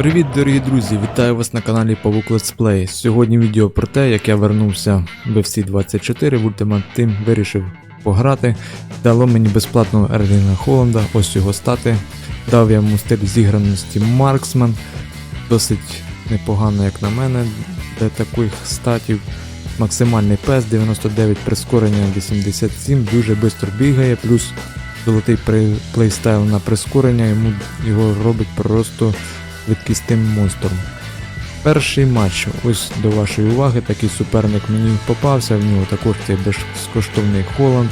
Привіт, дорогі друзі! Вітаю вас на каналі Павук Play. Сьогодні відео про те, як я вернувся в FC 24 в Ultimate Team, вирішив пограти. Дало мені безплатно Ерлінга Холланда, ось його стати. Дав я йому стиль зіграності Марксмен. Досить непогано, як на мене, для таких статів. Максимальний пес 99 прискорення 87, дуже швидко бігає, плюс золотий плейстайл на прискорення йому його робить просто швидкістим монстром. Перший матч, ось до вашої уваги, такий суперник мені попався, в нього також цей безкоштовний Холланд.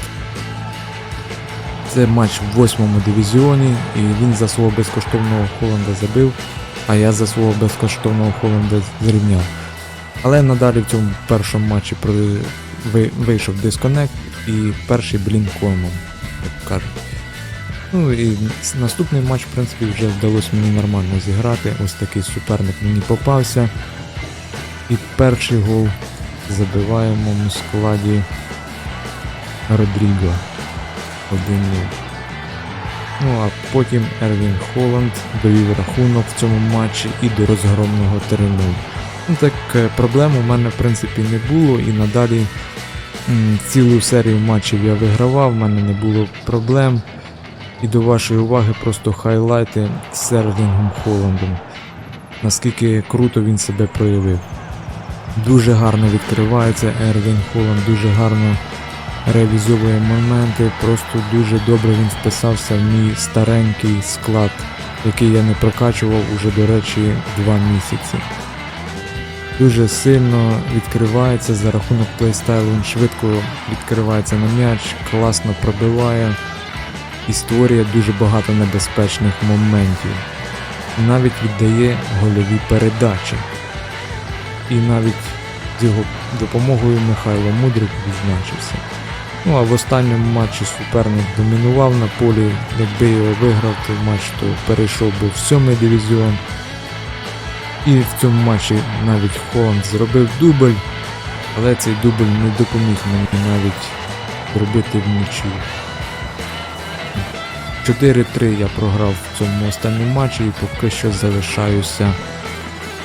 Це матч в восьмому дивізіоні, і він за свого безкоштовного Холланда забив, а я за свого безкоштовного Холланда зрівняв. Але надалі в цьому першому матчі вийшов дисконект і перший блін кормом, як кажуть. Ну і наступний матч, в принципі, вже вдалося мені нормально зіграти. Ось такий суперник мені попався. І перший гол забиваємо в складі Родріго 1-0. Ну а потім Ервін Холланд довів рахунок в цьому матчі і до розгромного 3-0. Ну так е, проблем у мене в принципі не було і надалі цілу серію матчів я вигравав, в мене не було проблем. І до вашої уваги просто хайлайти з Ерлінгом Холландом. Наскільки круто він себе проявив. Дуже гарно відкривається Ерлінг Холланд, дуже гарно реалізовує моменти, просто дуже добре він вписався в мій старенький склад, який я не прокачував уже, до речі, два місяці. Дуже сильно відкривається за рахунок плейстайлу, він швидко відкривається на м'яч, класно пробиває і створює дуже багато небезпечних моментів. Навіть віддає гольові передачі. І навіть з його допомогою Михайло Мудрик відзначився. Ну а в останньому матчі суперник домінував на полі. Якби його виграв той матч, то перейшов би в сьомий дивізіон. І в цьому матчі навіть Холланд зробив дубль, але цей дубль не допоміг мені навіть зробити в нічию. 4-3 я програв в цьому останньому матчі і поки що залишаюся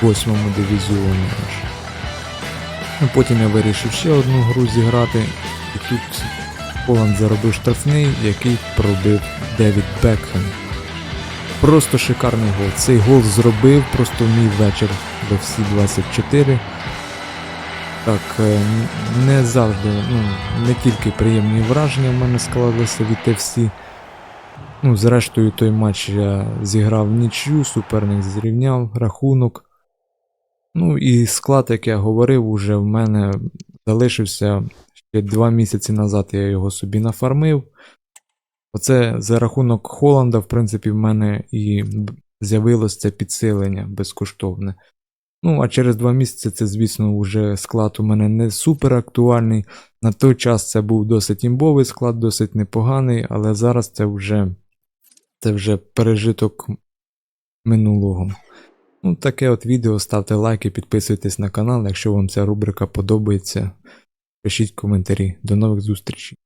в восьмому дивізіоні. Ну, потім я вирішив ще одну гру зіграти, і тут Холланд заробив штрафний, який пробив Девід Бекхем. Просто шикарний гол. Цей гол зробив просто мій вечір в FC 24. Так, е, не завжди, ну, не тільки приємні враження в мене склалися від FC. Ну, зрештою, той матч я зіграв нічю, суперник зрівняв рахунок. Ну і склад, як я говорив, уже в мене залишився ще два місяці назад я його собі нафармив. Оце за рахунок Холланда, в принципі, в мене і з'явилось це підсилення безкоштовне. Ну, а через два місяці це, звісно, вже склад у мене не супер актуальний. На той час це був досить імбовий склад, досить непоганий, але зараз це вже, це вже пережиток минулого. Ну, таке от відео, ставте лайки, підписуйтесь на канал, якщо вам ця рубрика подобається. Пишіть коментарі. До нових зустрічей.